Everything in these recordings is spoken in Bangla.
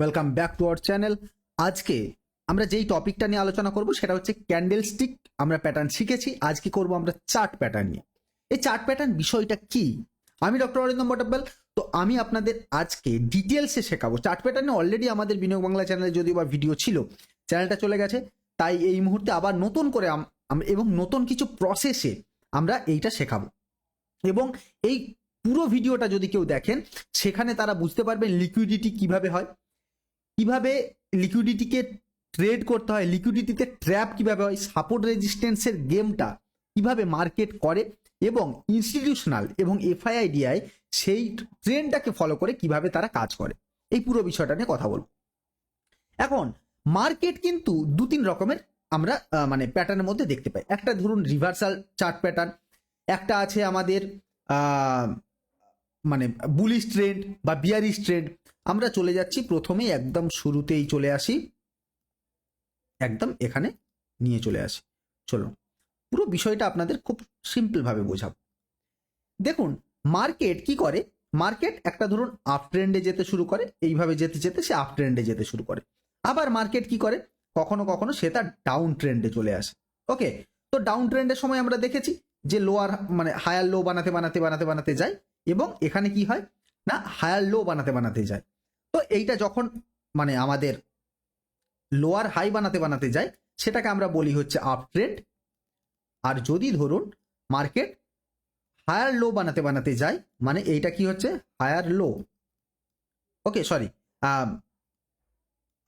Welcome back to our channel আজকে আমরা যেই টপিকটা নিয়ে আলোচনা করব সেটা হচ্ছে ক্যান্ডেল স্টিক আমরা প্যাটার্ন শিখেছি। আজকে করব আমরা চার্ট প্যাটার্ন নিয়ে। এই চার্ট প্যাটার্ন বিষয়টা কি? আমি ডক্টর অরিন্দম বটাব্বাল তো আমি আপনাদের আজকে ডিটেলসে শেখাবো। চার্ট প্যাটার্নে অলরেডি আমাদের বিনিয়োগ বাংলা চ্যানেলে যদিও বা ভিডিও ছিল চ্যানেলটা চলে গেছে। তাই এই মুহূর্তে আবার নতুন করে এবং নতুন কিছু প্রসেসে আমরা এইটা শেখাবো। এবং এই পুরো ভিডিওটা যদি কেউ দেখেন, সেখানে তারা বুঝতে পারবেন লিকুইডিটি কীভাবে হয়। কীভাবে লিকুইডিটিকে ট্রেড করতে হয় লিকুইডিটিতে ট্র্যাপ কীভাবে হয় সাপোর্ট রেজিস্ট্যান্সের গেমটা কীভাবে মার্কেট করে এবং ইনস্টিটিউশনাল এবং এফআইআইডিআই সেই ট্রেন্ডটাকে ফলো করে কীভাবে তারা কাজ করে। এই পুরো বিষয়টা নিয়ে কথা বলব। এখন মার্কেট কিন্তু দু তিন রকমের আমরা মানে প্যাটার্নের মধ্যে দেখতে পাই। একটা ধরুন রিভার্সাল চার্ট প্যাটার্ন একটা আছে আমাদের মানে বুলিশ ট্রেন্ড বা বিয়ারিশ ট্রেন্ড আমরা চলে যাচ্ছি প্রথমেই, একদম শুরুতেই চলে আসি। একদম এখানে নিয়ে চলে আসি। চলো পুরো বিষয়টা আপনাদের খুব সিম্পলভাবে বোঝাবো। দেখুন মার্কেট কি করে? মার্কেট একটা ধরুন আপ ট্রেন্ডে যেতে শুরু করে, এইভাবে যেতে যেতে সে আপ ট্রেন্ডে যেতে শুরু করে। আবার মার্কেট কি করে? কখনো কখনো সে তার ডাউন ট্রেন্ডে চলে আসে। ওকে তো ডাউন ট্রেন্ডের সময় আমরা দেখেছি যে লোয়ার মানে হায়ার লো বানাতে বানাতে বানাতে বানাতে যায় এবং এখানে কি হয়? না হায়ার লো বানাতে বানাতে যায়। তো এইটা যখন মানে আমাদের লোয়ার হাই বানাতে বানাতে যায়, সেটাকে আমরা বলি হচ্ছে আপ ট্রেন্ড আর যদি ধরুন মার্কেট হায়ার লো বানাতে বানাতে যায় মানে এইটা কি হচ্ছে? Higher low okay sorry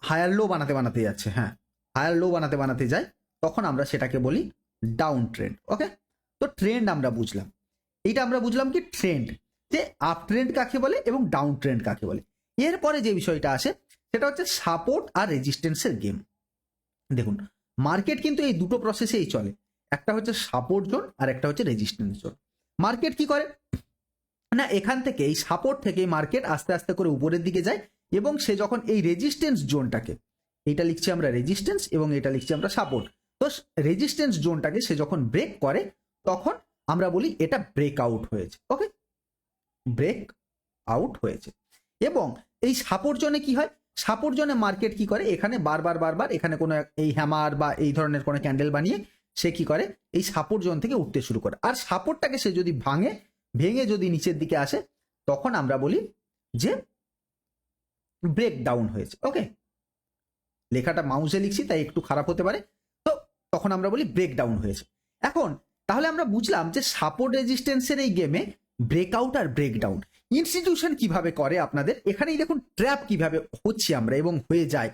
higher low বানাতে বানাতে যাচ্ছে হ্যাঁ। হায়ার লো বানাতে বানাতে যায়, তখন আমরা সেটাকে বলি ডাউন ট্রেন্ড ওকে তো ট্রেন্ড আমরা বুঝলাম। এইটা আমরা বুঝলাম কি ট্রেন্ড যে আপ ট্রেন্ড কাকে বলে এবং ডাউন ট্রেন্ড কাকে বলে। এরপরে যে বিষয়টা আসে, সেটা হচ্ছে সাপোর্ট আর রেজিস্ট্যান্সের গেম দেখুন মার্কেট কিন্তু এই দুটো প্রসেসেই চলে। একটা হচ্ছে সাপোর্ট জোন আর একটা হচ্ছে রেজিস্ট্যান্স জোন মার্কেট কি করে? না, এখান থেকে, এই সাপোর্ট থেকে মার্কেট আস্তে আস্তে করে উপরের দিকে যায় এবং সে যখন এই রেজিস্ট্যান্স জোনটাকে এটা লিখছি আমরা রেজিস্ট্যান্স এবং এটা লিখছি আমরা সাপোর্ট তো রেজিস্ট্যান্স জোনটাকে সে যখন ব্রেক করে, তখন আমরা বলি এটা ব্রেক আউট হয়েছে। ওকে ব্রেক আউট হয়েছে। এবং এই সাপোর্ট জোনে কি হয়? সাপোর্ট জোনে মার্কেট কি করে? এখানে বারবার বারবার এখানে কোনো এই হ্যামার বা এই ধরনের কোনো ক্যান্ডেল বানিয়ে সে কি করে? এই সাপোর্ট জোন থেকে উঠতে শুরু করে। আর সাপোর্টটাকে সে যদি ভাঙে, ভেঙে যদি নিচের দিকে আসে, তখন আমরা বলি যে ব্রেক ডাউন হয়েছে। ওকে লেখাটা মাউসে লিখছি, তাই একটু খারাপ হতে পারে। তো তখন আমরা বলি ব্রেক ডাউন হয়েছে। এখন তাহলে আমরা বুঝলাম যে সাপোর্ট রেজিস্ট্যান্সের এই গেমে ব্রেকআউট আর ব্রেকডাউন ইনস্টিটিউশন কীভাবে করে আপনাদের? এখানেই দেখুন ট্র্যাপ কীভাবে হচ্ছে আমরা এবং হয়ে যায়।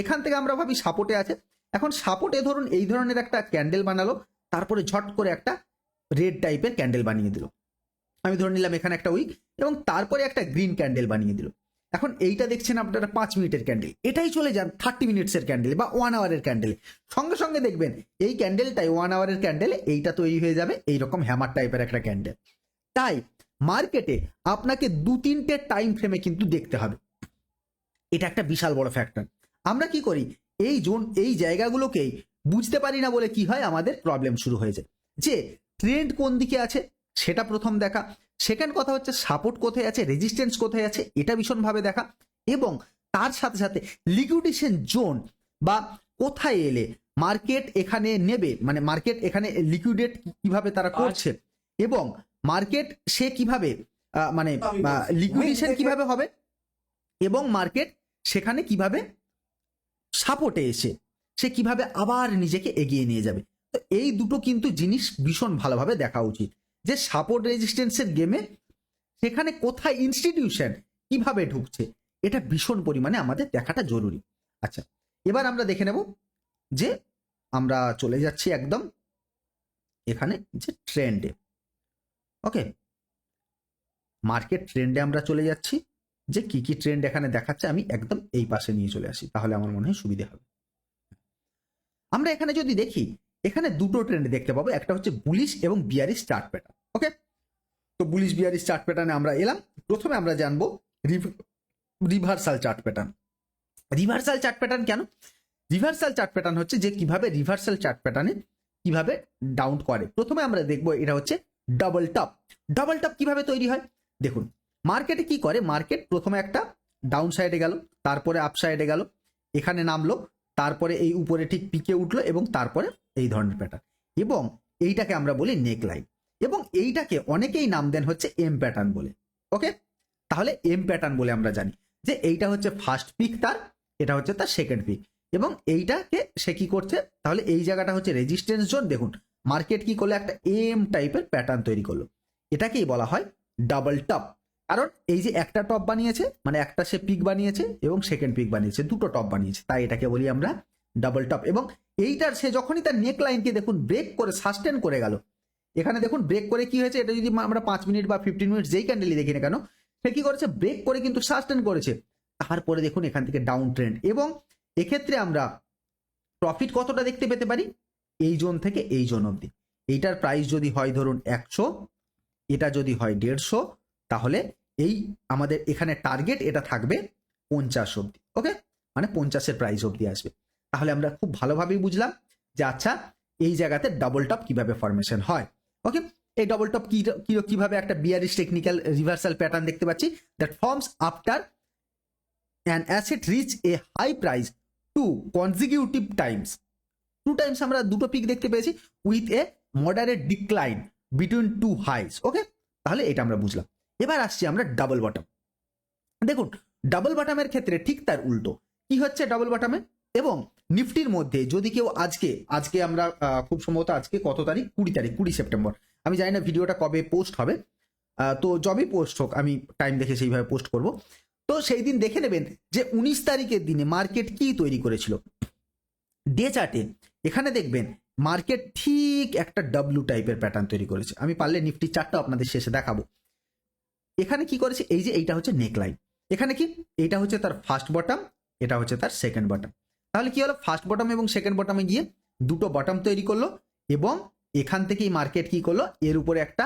এখান থেকে আমরা ভাবি সাপোর্টে আছে। এখন সাপোর্টে ধরুন, এই ধরনের একটা ক্যান্ডেল বানালো, তারপরে ঝট করে একটা রেড টাইপের ক্যান্ডেল বানিয়ে দিল। আমি ধরে নিলাম এখানে একটা উইক এবং তারপরে একটা গ্রিন ক্যান্ডেল বানিয়ে দিল। এখন এইটা দেখছেন আপনারা, পাঁচ মিনিটের ক্যান্ডেল এটাই চলে যান থার্টি মিনিটসের ক্যান্ডেল বা ওয়ান আওয়ারের ক্যান্ডেল সঙ্গে সঙ্গে দেখবেন, এই ক্যান্ডেলটাই ওয়ান আওয়ারের ক্যান্ডেল এইটা তৈরি হয়ে যাবে, এইরকম হ্যামার টাইপের একটা ক্যান্ডেল তাই মার্কেটে আপনাকে দু তিনটে টাইম ফ্রেমে কিন্তু দেখতে হবে। এটা একটা বিশাল বড় ফ্যাক্টর আমরা কি করি? এই জোন এই জায়গাগুলোকেই বুঝতে পারি না বলে কি হয়? আমাদের প্রবলেম শুরু হয়ে যায়। যে ট্রেন্ড কোন দিকে আছে? সেটা প্রথম দেখা। সেকেন্ড কথা হচ্ছে সাপোর্ট কোথায় আছে? রেজিস্ট্যান্স কোথায় আছে? এটা ভীষণভাবে দেখা। এবং তার সাথে সাথে লিকুইডেশন জোন বা কোথায় এলে মার্কেট এখানে নেবে? মানে মার্কেট এখানে লিকুইডেট কীভাবে তারা করছে? এবং মার্কেট সে কীভাবে মানে লিকুইডেশন কীভাবে হবে এবং মার্কেট সেখানে কীভাবে সাপোর্টে এসে সে কীভাবে আবার নিজেকে এগিয়ে নিয়ে যাবে। তো এই দুটো কিন্তু জিনিস ভীষণ ভালোভাবে দেখা উচিত যে সাপোর্ট রেজিস্ট্যান্সের গেমে সেখানে কোথায় ইনস্টিটিউশন কীভাবে ঢুকছে এটা ভীষণ পরিমাণে আমাদের দেখাটা জরুরি। আচ্ছা এবার আমরা দেখে নেব যে আমরা চলে যাচ্ছি একদম এখানে যে ট্রেন্ডে ওকে মার্কেট ট্রেন্ডে আমরা চলে যাচ্ছি, যে কি কি ট্রেন্ড এখানে দেখাচ্ছে আমি একদম এই পাশে নিয়ে চলে আসি, তাহলে আমার মনে হয় সুবিধে হবে। আমরা এখানে যদি দেখি, এখানে দুটো ট্রেন্ড দেখতে পাবো, একটা হচ্ছে বুলিশ এবং বিয়ারিশ চার্ট প্যাটার্ন ওকে তো বুলিশ বিয়ারিশ চার্ট প্যাটার্নে আমরা এলাম, প্রথমে আমরা জানব reversal chart pattern reversal chart pattern কেন? রিভার্সাল চার্ট প্যাটার্ন হচ্ছে যে কীভাবে রিভার্সাল চার্ট প্যাটার্নে কীভাবে ডাউন করে। প্রথমে আমরা দেখব এটা হচ্ছে ডাবল টপ ডাবল টপ কীভাবে তৈরি হয়? দেখুন মার্কেটে কি করে? মার্কেট প্রথমে একটা ডাউন সাইডে গেল, তারপরে আপ সাইডে গেল, এখানে নামলো, তারপরে এই উপরে ঠিক পিকে উঠল এবং তারপরে এই ধরনের প্যাটার্ন এবং এইটাকে আমরা বলি নেক লাইন এবং এইটাকে অনেকেই নাম দেন হচ্ছে এম প্যাটার্ন বলে ওকে তাহলে এম প্যাটার্ন বলে আমরা জানি যে এইটা হচ্ছে ফার্স্ট পিক তার, এটা হচ্ছে তার সেকেন্ড পিক এবং এইটাকে সে কি করছে? তাহলে এই জায়গাটা হচ্ছে রেজিস্ট্যান্স জোন দেখুন। মার্কেট কি করল? একটা এম টাইপের প্যাটার্ন তৈরি করল। এটাকেই বলা হয় ডাবল টপ কারণ এই যে একটা টপ বানিয়েছে মানে একটা সে পিক বানিয়েছে এবং সেকেন্ড পিক বানিয়েছে, দুটো টপ বানিয়েছে, তাই এটাকে বলি আমরা ডাবল টপ এবং এইটার সে যখনই তার নেক লাইনকে দেখুন ব্রেক করে সাস্টেন করে গেল, এখানে দেখুন ব্রেক করে কি হয়েছে, এটা যদি আমরা পাঁচ মিনিট বা ফিফটিন মিনিট যেই ক্যান্ডেলই দেখি না কেন, সে কি করেছে? ব্রেক করে কিন্তু সাস্টেন করেছে। তারপরে দেখুন এখান থেকে ডাউন ট্রেন্ড এবং এক্ষেত্রে আমরা প্রফিট কতটা দেখতে পেতে পারি? এই জোন থেকে এই জোন অবধি। এইটার প্রাইস যদি হয় ধরুন একশো, এটা যদি হয় দেড়শো, তাহলে এই আমাদের এখানে টার্গেট এটা থাকবে পঞ্চাশ অবধি ওকে মানে পঞ্চাশের প্রাইস অবধি আসবে। তাহলে আমরা খুব ভালোভাবেই বুঝলাম যে আচ্ছা এই জায়গাতে ডাবল টপ কীভাবে ফরমেশন হয় ওকে এই ডবল টপ কি কীভাবে একটা বিয়ারিশ টেকনিক্যাল রিভার্সাল প্যাটার্ন দেখতে পাচ্ছি? That forms after an asset reach a high price two consecutive times two times আমরা দুটো পিক দেখতে পেয়েছি with a moderate decline between two highs okay তাহলে এটা আমরা বুঝলাম। এবার আসছি আমরা ডাবল বটম দেখুন ডাবল বটমের ক্ষেত্রে ঠিক তার উল্টো। কি হচ্ছে ডাবল বটমে এবং নিফটির মধ্যে যদি কেউ আজকে আজকে আমরা খুব সম্ভবত আজকে কত তারিখ? কুড়ি তারিখ, কুড়ি সেপ্টেম্বর। আমি জানি না ভিডিওটা কবে পোস্ট হবে। তো যবেই পোস্ট হোক, আমি টাইম দেখে সেইভাবে পোস্ট করব। তো সেই দিন দেখে নেবেন যে উনিশ তারিখের দিনে মার্কেট কি তৈরি করেছিল? ডে চার্টে এখানে দেখবেন মার্কেট ঠিক একটা ডাব্লু টাইপের প্যাটার্ন তৈরি করেছে। আমি পারলে নিফটি চারটা আপনাদের শেষে দেখাবো। এখানে কি করেছে? এই যে এইটা হচ্ছে নেকলাইন এখানে কি? এইটা হচ্ছে তার ফার্স্ট বটম এটা হচ্ছে তার সেকেন্ড বটম তাহলে কি হলো? ফার্স্ট বটম এবং সেকেন্ড বটমে গিয়ে দুটো বটম তৈরি করল এবং এখান থেকেই মার্কেট কি করল? এর উপরে একটা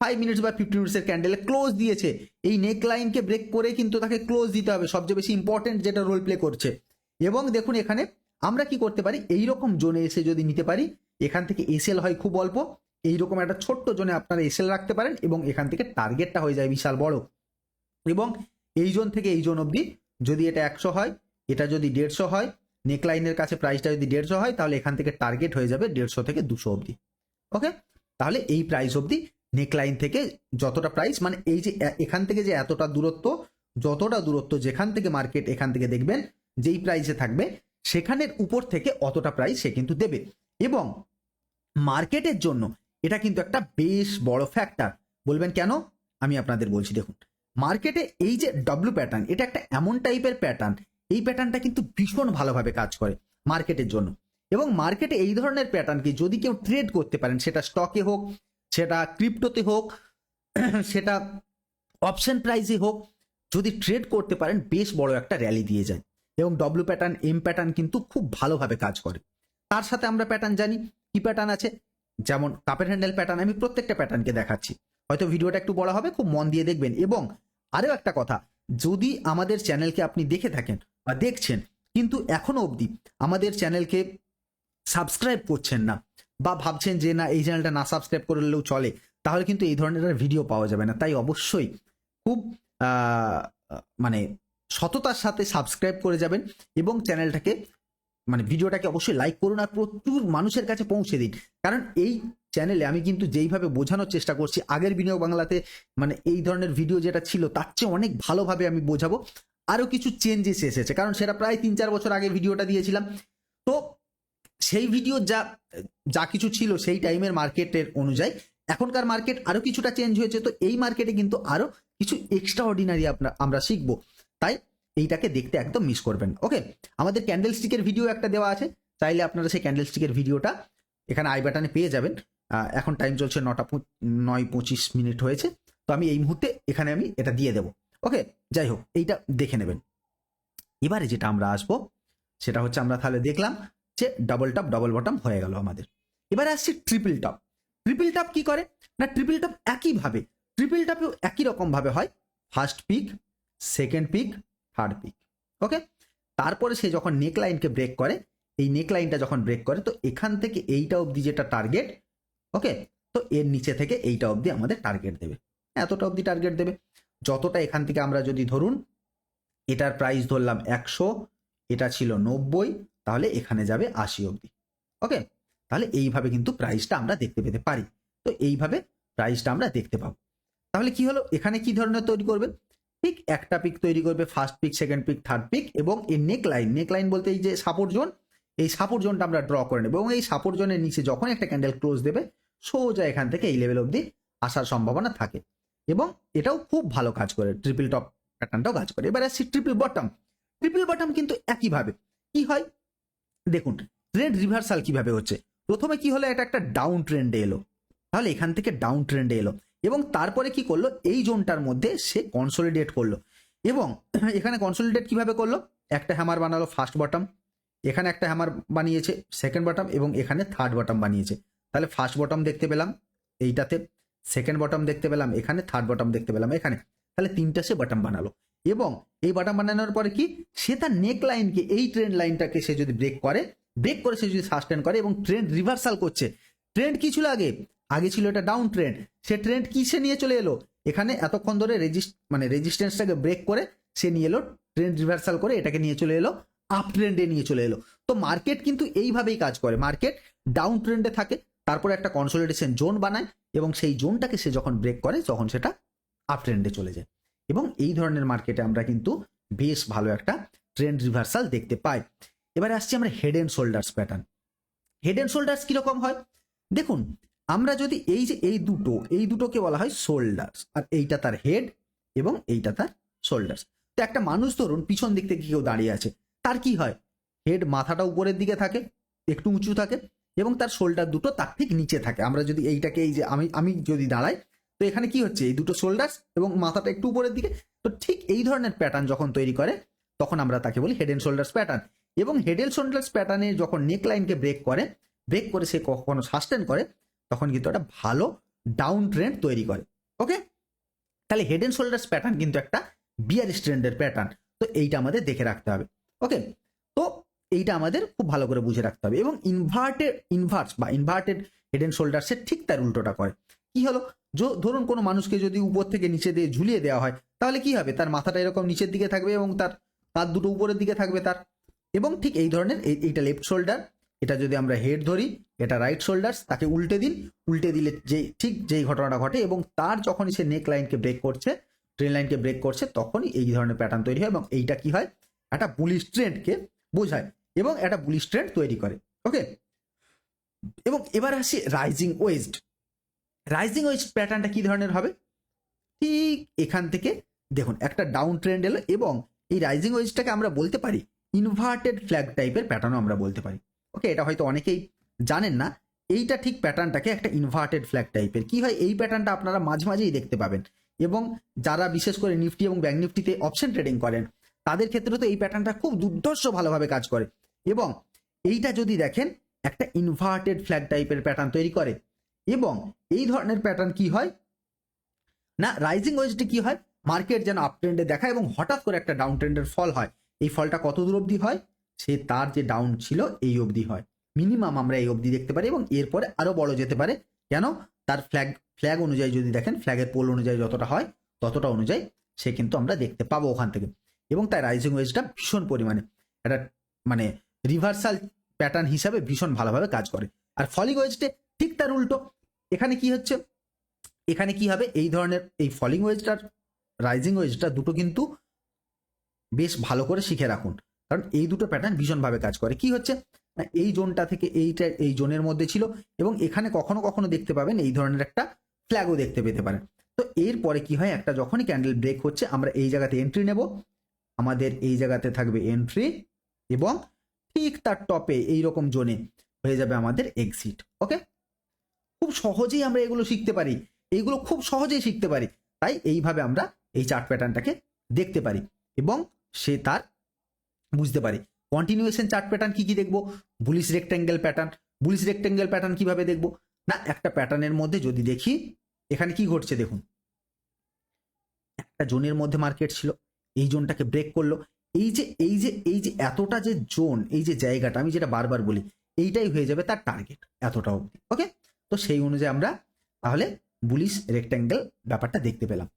ফাইভ মিনিটস বা ফিফটি মিনিটসের ক্যান্ডেলে ক্লোজ দিয়েছে। এই নেক লাইনকে ব্রেক করে কিন্তু তাকে ক্লোজ দিতে হবে। সবচেয়ে বেশি ইম্পর্টেন্ট যেটা রোল প্লে করছে। এবং দেখুন এখানে আমরা কি করতে পারি? এই রকম জোনে এসে যদি নিতে পারি, এখান থেকে এসএল হয় খুব অল্প, এইরকম একটা ছোট্ট জোনে আপনারা এসএল রাখতে পারেন এবং এখান থেকে টার্গেটটা হয়ে যায় বিশাল বড়। এবং এই জোন থেকে এই জোন অবধি যদি এটা একশো হয়, এটা যদি দেড়শো হয় নেকলাইনের কাছে প্রাইসটা যদি দেড়শো হয়, তাহলে এখান থেকে টার্গেট হয়ে যাবে দেড়শো থেকে দুশো অবধি। ওকে তাহলে এই প্রাইস অবধি নেকলাইন থেকে যতটা প্রাইস মানে এই যে এখান থেকে যে এতটা দূরত্ব, যতটা দূরত্ব যেখান থেকে মার্কেট এখান থেকে দেখবেন, যেই প্রাইসে থাকবে সেখানের উপর থেকে অতটা প্রাইস সে কিন্তু দেবে। এবং মার্কেটের জন্য এটা কিন্তু একটা বেশ বড় ফ্যাক্টর বলবেন কেন? আমি আপনাদের বলছি, দেখুন মার্কেটে এই যে ডব্লু প্যাটার্ন এটা একটা এমন টাইপের প্যাটার্ন এই প্যাটার্নটা কিন্তু ভীষণ ভালোভাবে কাজ করে মার্কেটের জন্য। এবং মার্কেটে এই ধরনের প্যাটার্নকে যদি কেউ ট্রেড করতে পারেন, সেটা স্টকে হোক, সেটা ক্রিপ্টোতে হোক, সেটা অপশন প্রাইসে হোক, যদি ট্রেড করতে পারেন, বেশ বড় একটা র্যালি দিয়ে যায়। এবং ডব্লু প্যাটার্ন এম প্যাটার্ন কিন্তু খুব ভালোভাবে কাজ করে। তার সাথে আমরা প্যাটার্ন জানি, কি প্যাটার্ন আছে? যেমন কাপের হ্যান্ডেল প্যাটার্ন আমি প্রত্যেকটা প্যাটার্নকে দেখাচ্ছি। হয়তো ভিডিওটা একটু বড় হবে, খুব মন দিয়ে দেখবেন। এবং আরও একটা কথা, যদি আমাদের চ্যানেলকে আপনি দেখে থাকেন বা দেখছেন, কিন্তু এখনও অবধি আমাদের চ্যানেলকে সাবস্ক্রাইব করছেন না বা ভাবছেন যে না, এই চ্যানেলটা না সাবস্ক্রাইব করলেও চলে, তাহলে কিন্তু এই ধরনের ভিডিও পাওয়া যাবে না। তাই অবশ্যই খুব মানে সততার সাথে সাবস্ক্রাইব করে যাবেন এবং চ্যানেলটাকে মানে ভিডিওটাকে অবশ্যই লাইক করুন আর প্রচুর মানুষের কাছে পৌঁছে দিন। কারণ এই চ্যানেলে আমি কিন্তু যেইভাবে বোঝানোর চেষ্টা করছি, আগের বিনিয়োগ বাংলাতে মানে এই ধরনের ভিডিও যেটা ছিল, তার চেয়ে অনেক ভালোভাবে আমি বোঝাবো। আরও কিছু চেঞ্জেস এসেছে, কারণ সেটা প্রায় তিন চার বছর আগে ভিডিওটা দিয়েছিলাম। তো সেই ভিডিও যা যা কিছু ছিল সেই টাইমের মার্কেটের অনুযায়ী, এখনকার মার্কেট আরও কিছুটা চেঞ্জ হয়েছে। তো এই মার্কেটে কিন্তু আরও কিছু এক্সট্রা অর্ডিনারি আপনার আমরা শিখব। তাই এইটাকে দেখতে একদম মিস করবেন। ওকে আমাদের ক্যান্ডেল স্টিকের ভিডিও একটা দেওয়া আছে। চাইলে আপনারা সেই ক্যান্ডেল স্টিকের ভিডিওটা এখানে আই বাটনে পেয়ে যাবেন। এখন টাইম চলছে নটা নয় পঁচিশ মিনিট হয়েছে। তো আমি এই মুহূর্তে এখানে আমি এটা দিয়ে দেবো। ওকে যাই হোক, এইটা দেখে নেবেন। এবারে যেটা আমরা আসব, সেটা হচ্ছে আমরা তাহলে দেখলাম যে ডাবল টপ ডাবল বটম হয়ে গেল আমাদের। এবারে আসছে ট্রিপল টপ ট্রিপল টপ কি করে? না ট্রিপল টপ একইভাবে ট্রিপল টপেও একই রকম ভাবে হয়। First peak second peak third peak okay তারপরে সে যখন নেক লাইনকে ব্রেক করে, এই নেক লাইনটা যখন ব্রেক করে, তো এখান থেকে এইটা অবধি যেটা টার্গেট ওকে তো এর নিচে থেকে এইটা অবধি আমাদের টার্গেট দেবে। এতটা অবধি টার্গেট দেবে। যতটা এখান থেকে আমরা যদি ধরুন, এটার প্রাইস ধরলাম একশো, এটা ছিল নব্বই, তাহলে এখানে যাবে আশি অবধি ওকে তাহলে এইভাবে কিন্তু প্রাইসটা আমরা দেখতে পেতে পারি। তো এইভাবে প্রাইসটা আমরা দেখতে পাবো। তাহলে কি হলো? এখানে কি ধরনের তৈরি করবে? পিক একটা পিক তৈরি করবে first peak second peak third peak এবং এই নেক লাইন নেক লাইন বলতে এই যে সাপোর্ট জোন এই সাপোর্ট জোনটা আমরা ড্র করে নেব, এবং এই সাপোর্ট জোনের নিচে যখন একটা ক্যান্ডেল ক্লোজ দেবে, সোজা এখান থেকে এই লেভেল অবধি আসার সম্ভাবনা থাকে। এবং এটাও খুব ভালো কাজ করে ট্রিপল টপ প্যাটার্নটাও কাজ করে। এবার আসছি ট্রিপল বটম ট্রিপল বটম কিন্তু একইভাবে, কি হয়? দেখুন ট্রেন্ড রিভার্সাল কীভাবে হচ্ছে? প্রথমে কি হলো? এটা একটা ডাউন ট্রেন্ডে এলো। তাহলে এখান থেকে ডাউন ট্রেন্ডে এলো। এবং তারপরে কি করল? এই জোনটার মধ্যে সে কনসোলিডেট করল। এবং এখানে কনসোলিডেট কীভাবে করল? একটা হ্যামার বানালো ফার্স্ট বটম এখানে একটা হ্যামার বানিয়েছে সেকেন্ড বটম এবং এখানে থার্ড বটম বানিয়েছে। তাহলে ফার্স্ট বটম দেখতে পেলাম এইটাতে সেকেন্ড বটম দেখতে পেলাম এখানে থার্ড বটম দেখতে পেলাম এখানে। তাহলে তিনটা সে বটম বানালো। এবং এই বটম বানানোর পরে কি? সে তার নেক লাইনকে এই ট্রেন্ড লাইনটাকে সে যদি ব্রেক করে ব্রেক করে সে যদি সাস্টেন করে এবং ট্রেন্ড রিভার্সাল করছে। ট্রেন্ড কি ছিল আগে? আগে ছিল এটা ডাউন ট্রেন্ড সে ট্রেন্ড কিসে নিয়ে চলে এলো? এখানে এতক্ষণ ধরে রেজিস্ট মানে রেজিস্ট্যান্সটাকে ব্রেক করে সে নিয়ে এলো ট্রেন্ড রিভার্সাল করে এটাকে নিয়ে চলে এলো আপ ট্রেন্ডে নিয়ে চলে এলো। তো মার্কেট কিন্তু এইভাবেই কাজ করে। মার্কেট ডাউন ট্রেন্ডে থাকে, তারপরে একটা কনসোলিডেশন জোন বানায় এবং সেই জোনটাকে সে যখন ব্রেক করে, তখন সেটা আপ ট্রেন্ডে চলে যায়। এবং এই ধরনের মার্কেটে আমরা কিন্তু বেশ ভালো একটা ট্রেন্ড রিভার্সাল দেখতে পাই। এবারে আসছি আমরা head and shoulders pattern head and shoulders কীরকম হয়? দেখুন আমরা যদি এই যে এই দুটো, এই দুটোকে বলা হয় শোল্ডার্স আর এইটা তার হেড এবং এইটা তার শোল্ডার্স তো একটা মানুষ ধরুন, পিছন দিক থেকে কেউ দাঁড়িয়ে আছে, তার কি হয়? হেড মাথাটা উপরের দিকে থাকে, একটু উঁচু থাকে, এবং তার শোল্ডার দুটো তার ঠিক নিচে থাকে। আমরা যদি এইটাকে এই যে আমি আমি যদি দাঁড়াই, তো এখানে কি হচ্ছে? এই দুটো শোল্ডার্স এবং মাথাটা একটু উপরের দিকে, তো ঠিক এই ধরনের প্যাটার্ন যখন তৈরি করে, তখন আমরা তাকে বলি হেড এন্ড শোল্ডার্স প্যাটার্ন এবং হেড এন্ড শোল্ডার্স প্যাটার্নে যখন নেক লাইনকে ব্রেক করে ব্রেক করে সে কখনো সাস্টেন করে তখন কিন্তু একটা ভালো ডাউন ট্রেন্ড তৈরি করে ওকে তাহলে হেড এন্ড শোল্ডার্স প্যাটার্ন কিন্তু একটা বিয়ার ট্রেন্ডের প্যাটার্ন তো এইটা আমাদের দেখে রাখতে হবে ওকে তো এইটা আমাদের খুব ভালো করে বুঝে রাখতে হবে এবং ইনভার্টেড ইনভার্স বা ইনভার্টেড হেড এন্ড শোল্ডার্সের ঠিক তার উল্টোটা করে। কি হলো? ধরুন কোনো মানুষকে যদি উপর থেকে নিচে দিয়ে ঝুলিয়ে দেওয়া হয়, তাহলে কি হবে? তার মাথাটা এরকম নিচের দিকে থাকবে এবং তার তার দুটো উপরের দিকে থাকবে তার, এবং ঠিক এই ধরনের এই- এইটা লেফট শোল্ডার এটা যদি আমরা হেড ধরি, এটা রাইট শোল্ডার্স তাকে উল্টে দিন। উল্টে দিলে যে, ঠিক যেই ঘটনাটা ঘটে এবং তার যখনই সে নেক লাইনকে ব্রেক করছে ট্রেন লাইনকে ব্রেক করছে, তখনই এই ধরনের প্যাটার্ন তৈরি হয় এবং এইটা কি হয়? একটা বুলিশ ট্রেন্ডকে বোঝায় এবং একটা বুলিশ ট্রেন্ড তৈরি করে। ওকে এবং এবার আসি রাইজিং ওয়েস্ট রাইজিং ওয়েস্ট প্যাটার্নটা কি ধরনের হবে? ঠিক এখান থেকে দেখুন, একটা ডাউন ট্রেন্ড এলো এবং এই রাইজিং ওয়েজটাকে আমরা বলতে পারি ইনভার্টেড ফ্ল্যাগ টাইপের প্যাটার্নও আমরা বলতে পারি। ওকে এটা হয়তো অনেকেই জানেন না। এইটা ঠিক প্যাটার্নটাকে একটা ইনভার্টেড ফ্ল্যাগ টাইপের কি হয়? এই প্যাটার্নটা আপনারা মাঝে মাঝেই দেখতে পাবেন। এবং যারা বিশেষ করে নিফটি এবং ব্যাঙ্ক নিফটিতে অপশন ট্রেডিং করেন, তাদের ক্ষেত্রে তো এই প্যাটার্নটা খুব দুর্ধর্ষ ভালোভাবে কাজ করে। এবং এইটা যদি দেখেন, একটা ইনভার্টেড ফ্ল্যাগ টাইপের প্যাটার্ন তৈরি করে। এবং এই ধরনের প্যাটার্ন কি হয়? না রাইজিং ওয়েজটি কি হয়? মার্কেট যেন আপ ট্রেন্ডে দেখায় এবং হঠাৎ করে একটা ডাউন ট্রেন্ডের ফল হয়। এই ফলটা কত দূর অবধি হয়? সে তার যে ডাউন ছিল এই অবধি হয়। মিনিমাম আমরা এই অবধি দেখতে পারি এবং এরপরে আরও বড় যেতে পারে। কেন? তার ফ্ল্যাগ ফ্ল্যাগ অনুযায়ী যদি দেখেন ফ্ল্যাগের পোল অনুযায়ী যতটা হয়, ততটা অনুযায়ী সে কিন্তু আমরা দেখতে পাবো ওখান থেকে। এবং তাই রাইজিং ওয়েজটা ভীষণ পরিমাণে। একটা মানে রিভার্সাল প্যাটার্ন হিসাবে ভীষণ ভালোভাবে কাজ করে। আর ফলিং ওয়েজটে ঠিক তার উল্টো। এখানে কি হচ্ছে? এখানে কি হবে? এই ধরনের এই ফলিং ওয়েজটার রাইজিং ওয়েজটা দুটো কিন্তু বেশ ভালো করে শিখে রাখুন। কারণ এই দুটো প্যাটার্ন ভীষণভাবে কাজ করে। কি হচ্ছে? না, এই জোনটা থেকে এইটা, এই জোনের মধ্যে ছিল এবং এখানে কখনো কখনো দেখতে পাবেন এই ধরনের একটা ফ্ল্যাগও দেখতে পেতে পারেন। তো এরপরে কি হয়? একটা যখনই ক্যান্ডেল ব্রেক হচ্ছে, আমরা এই জায়গাতে এন্ট্রি নেব। আমাদের এই জায়গাতে থাকবে এন্ট্রি এবং ঠিক তার টপে এই রকম জোনে হয়ে যাবে আমাদের এক্সিট ওকে খুব সহজেই আমরা এগুলো শিখতে পারি। এইগুলো খুব সহজেই শিখতে পারি। তাই এইভাবে আমরা এই চার্ট প্যাটার্নটাকে দেখতে পারি এবং সে তার বুঝতে পারি। কন্টিনিউয়েশন চার্ট প্যাটার্ন কি কি দেখব? Bullish rectangle pattern bullish rectangle pattern কীভাবে দেখব? না, একটা প্যাটার্নের মধ্যে যদি দেখি, এখানে কি ঘটছে দেখুন। একটা জোনের মধ্যে মার্কেট ছিল, এই জোনটাকে ব্রেক করল। এই যে এই যে এই যে এতটা যে জোন, এই যে জায়গাটা, আমি যেটা বারবার বলি, এইটাই হয়ে যাবে তার টার্গেট এতটা অবধি ওকে তো সেই অনুযায়ী আমরা তাহলে বুলিশ রেক্ট্যাঙ্গেল ব্যাপারটা দেখতে পেলাম।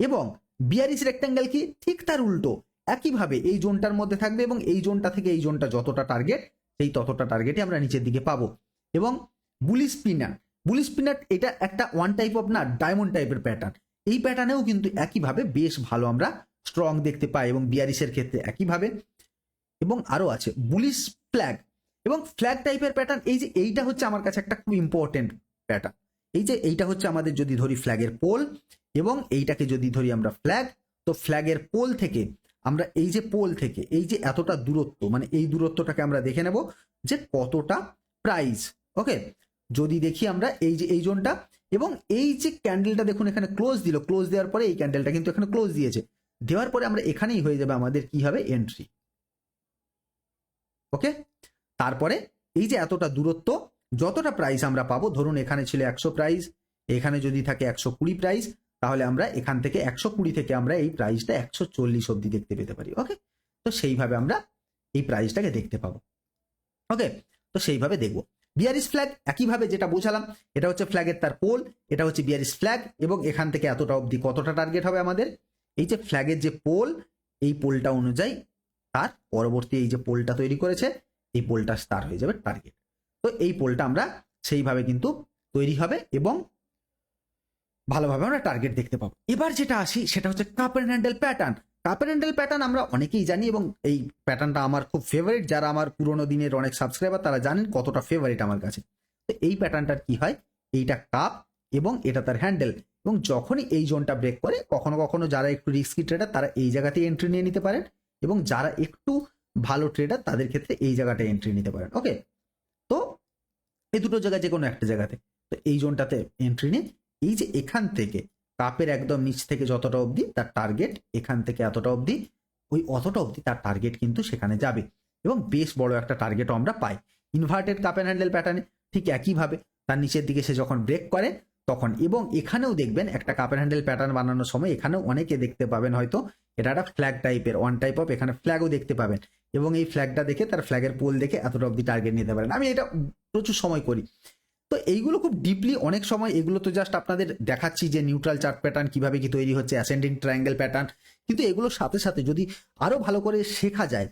এবং বিয়ারিশ রেক্ট্যাঙ্গেল কি? ঠিক তার উল্টো। একইভাবে এই জোনটার মধ্যে থাকবে এবং এই জোনটা থেকে এই জোনটা যতটা টার্গেট সেই ততটা টার্গেটই আমরা নিচের দিকে পাবো। এবং বুলি স্পিনার বুলি স্পিনার এটা একটা ওয়ান টাইপ অফ না ডায়মন্ড টাইপের প্যাটার্ন এই প্যাটার্নেও কিন্তু একইভাবে বেশ ভালো আমরা স্ট্রং দেখতে পাই এবং বিয়ারিসের ক্ষেত্রে একইভাবে। এবং আরও আছে বুলিশ ফ্ল্যাগ এবং ফ্ল্যাগ টাইপের প্যাটার্ন এই যে এইটা হচ্ছে আমার কাছে একটা খুব ইম্পর্টেন্ট প্যাটার্ন এই যে এইটা হচ্ছে আমাদের যদি ধরি ফ্ল্যাগের পোল এবং এইটাকে যদি ধরি আমরা ফ্ল্যাগ তো ফ্ল্যাগের পোল থেকে আমরা এই যে পোল থেকে, এই যে এতটা দূরত্ব মানে এই দূরত্বটাকে আমরা দেখে নেব যে কতটা প্রাইস ওকে যদি দেখি আমরা এই যে, এই জোনটা এবং এই যে ক্যান্ডেলটা দেখুন এখানে ক্লোজ দিল ক্লোজ দেওয়ার পরে এই ক্যান্ডেলটা কিন্তু এখানে ক্লোজ দিয়েছে। দেওয়ার পরে আমরা এখানেই হয়ে যাবে আমাদের কি হবে এন্ট্রি ওকে তারপরে এই যে এতটা দূরত্ব, যতটা প্রাইস আমরা পাবো, ধরুন এখানে ছিল একশো প্রাইস এখানে যদি থাকে একশো কুড়ি প্রাইস তাহলে আমরা এখান থেকে একশো কুড়ি থেকে আমরা এই প্রাইসটা একশো চল্লিশ অব্দি দেখতে পেতে পারি ওকে তো সেইভাবে আমরা এই প্রাইসটাকে দেখতে পাবো ওকে তো সেইভাবে দেখব। বিয়ারিস ফ্ল্যাগ একইভাবে যেটা বোঝালাম, এটা হচ্ছে ফ্ল্যাগের তার পোল এটা হচ্ছে বিয়ারিস ফ্ল্যাগ এবং এখান থেকে এতটা অবধি কতটা টার্গেট হবে আমাদের? এই যে ফ্ল্যাগের যে পোল এই পোলটা অনুযায়ী তার পরবর্তী এই যে পোলটা তৈরি করেছে, এই পোলটা স্টার হয়ে যাবে টার্গেট তো এই পোলটা আমরা সেইভাবে কিন্তু তৈরি হবে, এবং ভালোভাবে আমরা টার্গেট দেখতে পাবো। এবার যেটা আসি, সেটা হচ্ছে কাপের হ্যান্ডেল প্যাটার্ন কাপের হ্যান্ডেল প্যাটার্ন আমরা অনেকেই জানি এবং এই প্যাটার্নটা আমার খুব ফেভারিট যারা আমার পুরোনো দিনের অনেক সাবস্ক্রাইবার তারা জানেন কতটা ফেভারিট আমার কাছে। তো এই প্যাটার্নটার কি হয়? এইটা কাপ এবং এটা তার হ্যান্ডেল এবং যখনই এই জোনটা ব্রেক করে, কখনো কখনো যারা একটু রিস্কি ট্রেডার তারা এই জায়গাতেই এন্ট্রি নিয়ে নিতে পারেন। এবং যারা একটু ভালো ট্রেডার তাদের ক্ষেত্রে এই জায়গাটায় এন্ট্রি নিতে পারেন। ওকে তো এই দুটো জায়গায় যে কোনো একটা জায়গাতে। তো এই জোনটাতে এন্ট্রি নিন। এই যে এখান থেকে কাপের একদম নিচ থেকে যতটা অবধি তার টার্গেট এখান থেকে এতটা অবধি, ওই অতটা অবধি তার টার্গেট কিন্তু সেখানে যাবে। এবং বেশ বড় একটা টার্গেটও আমরা পাই। ইনভার্টেড কাপের হ্যান্ডেল প্যাটার্নে ঠিক একইভাবে তার নিচের দিকে সে যখন ব্রেক করে, তখন এবং এখানেও দেখবেন একটা কাপের হ্যান্ডেল প্যাটার্ন বানানোর সময় এখানেও অনেকে দেখতে পাবেন হয়তো এটা একটা ফ্ল্যাগ টাইপের ওয়ান টাইপ অফ এখানে ফ্ল্যাগও দেখতে পাবেন। এবং এই ফ্ল্যাগটা দেখে তার ফ্ল্যাগের পোল দেখে এতটা অবধি টার্গেট নিতে পারেন। আমি এটা প্রচুর সময় করি। তো এইগুলো খুব ডিপলি অনেক সময় এগুলো তো জাস্ট আপনাদের দেখাচ্ছি যে নিউট্রাল চার্ট প্যাটার্ন কীভাবে কি তৈরি হচ্ছে অ্যাসেন্ডিং ট্রায়াঙ্গেল প্যাটার্ন কিন্তু এগুলোর সাথে সাথে যদি আরও ভালো করে শেখা যায়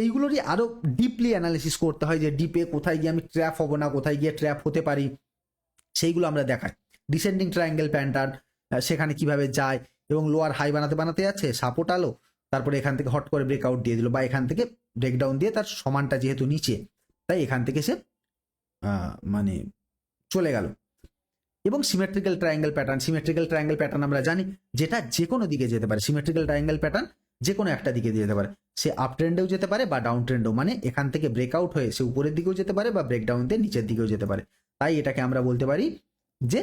এইগুলোরই আরও ডিপলি অ্যানালিসিস করতে হয় যে ডিপে কোথায় গিয়ে আমি ট্র্যাপ হব না, কোথায় গিয়ে ট্র্যাপ হতে পারি, সেইগুলো আমরা দেখাই। ডিসেন্ডিং ট্রায়াঙ্গেল প্যাটার্ন সেখানে কীভাবে যায় এবং লোয়ার হাই বানাতে বানাতে যাচ্ছে সাপোর্ট আলো, তারপরে এখান থেকে হট করে ব্রেকআউট দিয়ে দিল, বা এখান থেকে ব্রেকডাউন দিয়ে তার সমানটা যেহেতু নিচে, তাই এখান থেকে সে মানে চলে গেল। এবং symmetrical triangle pattern symmetrical triangle pattern আমরা জানি, যেটা যে কোনো দিকে যেতে পারে। সিমেট্রিক্যাল ট্রায়াঙ্গেল প্যাটার্ন যে কোনো একটা দিকে দিয়ে যেতে পারে। সে আপ ট্রেন্ডেও যেতে পারে বা ডাউন ট্রেন্ডেও মানে এখান থেকে ব্রেকআউট হয়ে সে উপরের দিকেও যেতে পারে বা ব্রেকডাউন দিয়ে নিচের দিকেও যেতে পারে। তাই এটাকে আমরা বলতে পারি যে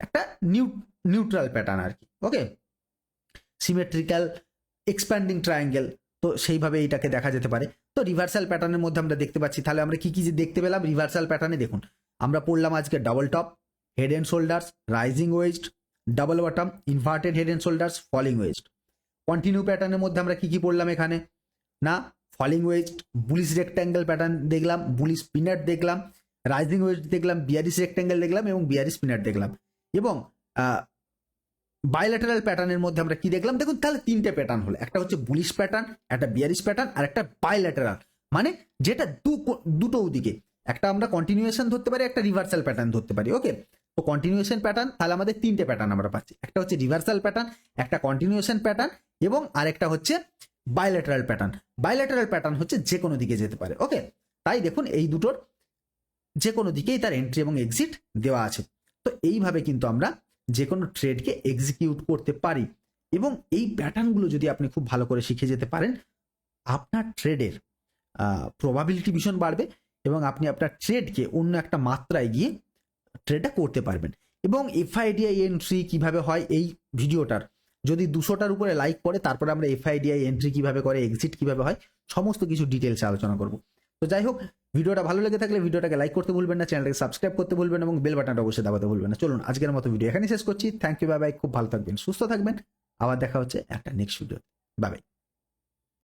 একটা নিউ নিউট্রাল প্যাটার্ন আর কি ওকে সিমেট্রিক্যাল এক্সপ্যান্ডিং ট্রায়াঙ্গেল তো সেইভাবে এইটাকে দেখা যেতে পারে। তো রিভার্সাল প্যাটার্নের মধ্যে আমরা দেখতে পাচ্ছি। তাহলে আমরা কি কি দেখতে পেলাম? রিভার্সাল প্যাটার্নে দেখুন। আমরা পড়লাম আজকে double top head and shoulders rising West double bottom inverted head and shoulders falling West continue প্যাটার্নের মধ্যে আমরা কি কি পড়লাম এখানে? না falling West bullish rectangle pattern দেখলাম বুলিশ পিনাট দেখলাম রাইজিং ওয়েস্ট দেখলাম বিয়ারিস রেক্ট্যাঙ্গেল দেখলাম এবং বিয়ারিস পিনাট দেখলাম। এবং বাইল্যাটারাল প্যাটার্নের মধ্যে আমরা কি দেখলাম? দেখুন, তাহলে তিনটে প্যাটার্ন হলো। একটা হচ্ছে বুলিশ প্যাটার্ন একটা বিয়ারিশ প্যাটার্ন আর একটা বাইল্যাটারাল মানে যেটা দু দুটো দিকে একটা আমরা কন্টিনিউয়েশন ধরতে পারি, একটা রিভার্সাল প্যাটার্ন ধরতে পারি ওকে তো কন্টিনিউয়েশন প্যাটার্ন তাহলে আমাদের তিনটে প্যাটার্ন আমরা পাচ্ছি। একটা হচ্ছে রিভার্সাল প্যাটার্ন একটা কন্টিনিউয়েশন প্যাটার্ন এবং আরেকটা হচ্ছে বাইল্যাটারাল প্যাটার্ন বাইল্যাটারাল প্যাটার্ন হচ্ছে যে কোনো দিকে যেতে পারে ওকে তাই দেখুন, এই দুটোর যে কোনো দিকেই তার এন্ট্রি এবং এক্সিট দেওয়া আছে। তো এইভাবে কিন্তু আমরা যে কোনো ট্রেডকে এক্সিকিউট করতে পারি। এবং এই প্যাটার্নগুলো যদি আপনি খুব ভালো করে শিখে যেতে পারেন, আপনার ট্রেডের প্রবাবিলিটি ভীষণ বাড়বে এবং আপনি আপনার ট্রেডকে অন্য একটা মাত্রায় গিয়ে ট্রেডটা করতে পারবেন। এবং এফআইডিআই এন্ট্রি কীভাবে হয় এই ভিডিওটার, যদি দুশোটার উপরে লাইক করে, তারপরে আমরা এফআইডিআই এন্ট্রি কীভাবে করে এক্সিট কীভাবে হয়, সমস্ত কিছু ডিটেলসে আলোচনা করব। তো যাই হোক ভিডিওটা ভালো লেগে থাকলে ভিডিওটাকে লাইক করতে ভুলবেন না চ্যানেলটাকে সাবস্ক্রাইব করতে ভুলবেন এবং বেল বাটনটা অবশ্যই দাবাতে ভুলবেন না। চলুন, আজকের মতো ভিডিও এখানে শেষ করছি। থ্যাংক ইউ বাই বাই খুব ভালো থাকবেন, সুস্থ থাকবেন। আবার দেখা হচ্ছে একটা নেক্সট ভিডিও বাই বাই